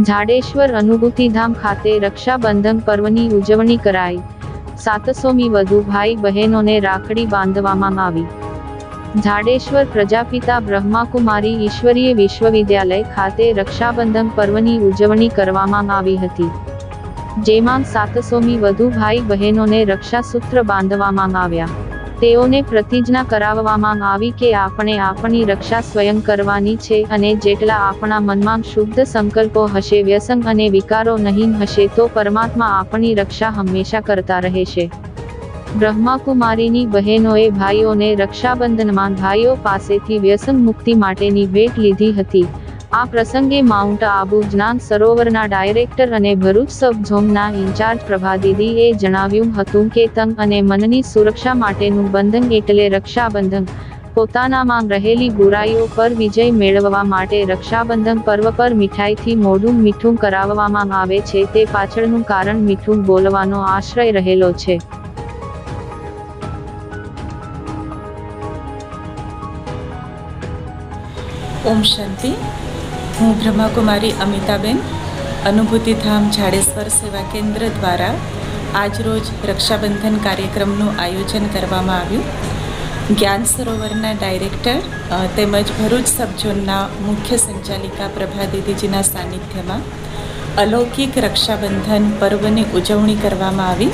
ઝાડેશ્વર અનુભૂતિધામ ખાતે રક્ષાબંધન પર્વની ઉજવણી કરાઈ. સાતસોમી વધુ ભાઈ બહેનોને રાખડી બાંધવામાં આવી. જાડેશ્વર પ્રજાપિતા બ્રહ્માકુમારી ઈશ્વરીય વિશ્વવિદ્યાલય ખાતે રક્ષાબંધન પર્વની ઉજવણી કરવામાં આવી હતી. જેમાં સાતસોમી વધુ ભાઈ બહેનોને રક્ષાસૂત્ર બાંધવામાં આવ્યા. તેઓને પ્રતિજ્ઞા કરાવવામાં આવી કે આપણે આપણી રક્ષા સ્વયં કરવાની છે અને જેટલા આપણા મનમાં શુદ્ધ સંકલ્પો હશે વ્યસન અને વિકારો નહીં હશે, તો પરમાત્મા આપણી રક્ષા હંમેશા કરતા રહેશે. બ્રહ્માકુમારીની બહેનોએ ભાઈઓને રક્ષાબંધનમાં ભાઈઓ પાસેથી વ્યસન મુક્તિ માટેની ભેટ લીધી હતી. આ પ્રસંગે માઉન્ટ આબુ જ્ઞાન સરોવરના ડાયરેક્ટર અને ભરૂચ સબ ઇન્ચાર્જ પ્રભાદીદીએ જણાવ્યું હતું કે તન અને મનની સુરક્ષા માટેનું બંધન એટલે રક્ષાબંધન. પોતાનામાં રહેલી બુરાઈઓ પર વિજય મેળવવા માટે રક્ષાબંધન પર્વ પર મીઠાઈથી મોઢું મીઠું કરાવવામાં આવે છે તે પાછળનું કારણ મીઠું બોલવાનો આશ્રય રહેલો છે. ઓમ શાંતિ. હું બ્રહ્માકુમારી અમિતાબેન. અનુભૂતિધામ જાડેશ્વર સેવા કેન્દ્ર દ્વારા આજરોજ રક્ષાબંધન કાર્યક્રમનું આયોજન કરવામાં આવ્યું. જ્ઞાન સરોવરના ડાયરેક્ટર તેમજ ભરૂચ સબઝોનના મુખ્ય સંચાલિકા પ્રભા દીદીજીના સાનિધ્યમાં અલૌકિક રક્ષાબંધન પર્વની ઉજવણી કરવામાં આવી.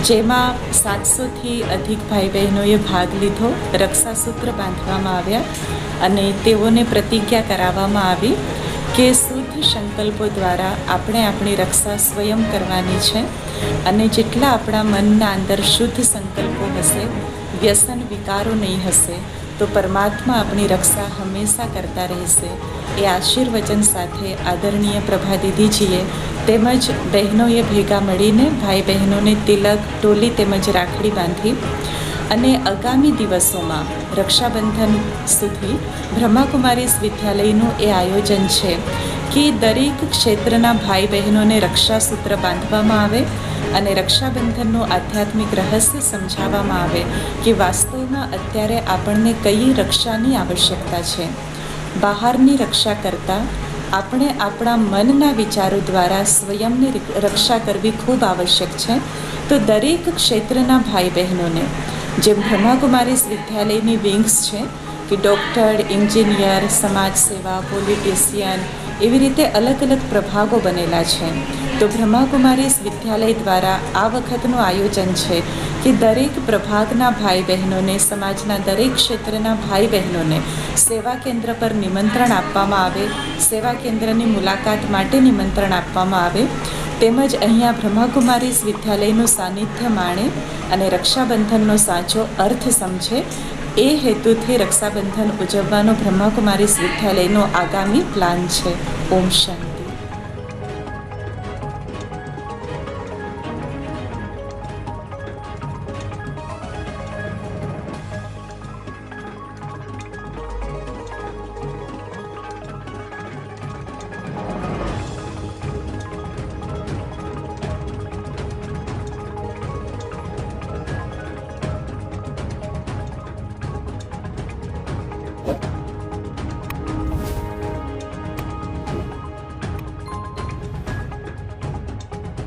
જેમાં સાતસોથી અધિક ભાઈ બહેનોએ ભાગ લીધો, રક્ષાસૂત્ર બાંધવામાં આવ્યા અને તેઓને પ્રતિજ્ઞા કરાવવામાં આવી કે શુદ્ધ સંકલ્પો દ્વારા આપણે આપણી રક્ષા સ્વયં કરવાની છે અને જેટલા આપણા મનના અંદર શુદ્ધ સંકલ્પો હશે, વ્યસન વિકારો નહીં હશે. તો પરમાત્મા આપણી રક્ષા હંમેશા કરતા રહેશે. એ આશીર્વચન સાથે આદરણીય પ્રભા દીદીજીએ તેમજ બહેનોએ ભેગા મળીને ભાઈ બહેનોને તિલક, ટોલી તેમજ રાખડી બાંધી અને આગામી દિવસોમાં રક્ષાબંધન સુધી બ્રહ્માકુમારી વિદ્યાલયનું એ આયોજન છે. કે દરેક ક્ષેત્રના ભાઈ બહેનોને રક્ષાસૂત્ર બાંધવામાં આવે અને રક્ષાબંધનનું આધ્યાત્મિક રહસ્ય સમજાવવામાં આવે કે વાસ્તવમાં અત્યારે આપણને કઈ રક્ષાની આવશ્યકતા છે. બહારની રક્ષા કરતાં આપણે આપણા મનના વિચારો દ્વારા સ્વયંની રક્ષા કરવી ખૂબ આવશ્યક છે. તો દરેક ક્ષેત્રના ભાઈ બહેનોને જેમ બ્રહ્માકુમારી વિદ્યાલયની વિંગ્સ છે કે ડૉક્ટર, એન્જિનિયર, સમાજ સેવા, પોલિટિશિયન એવી રીતે અલગ અલગ પ્રભાગો બનેલા છે. તો બ્રહ્માકુમારી વિદ્યાલય દ્વારા આ વખતનું આયોજન છે કે દરેક પ્રભાગના ભાઈ બહેનોને સમાજના દરેક ક્ષેત્રના ભાઈ બહેનોને સેવા કેન્દ્ર પર નિમંત્રણ આપવામાં આવે, સેવા કેન્દ્રની મુલાકાત માટે નિમંત્રણ આપવામાં આવે. તેમજ અહીંયા બ્રહ્માકુમારી વિદ્યાલયનું સાનિધ્ય માણે અને રક્ષાબંધનનો સાચો અર્થ સમજે. એ હેતુથી રક્ષાબંધન ઉજવવાનો બ્રહ્માકુમારી વિદ્યાલયનો આગામી પ્લાન છે. ઓમ શાંતિ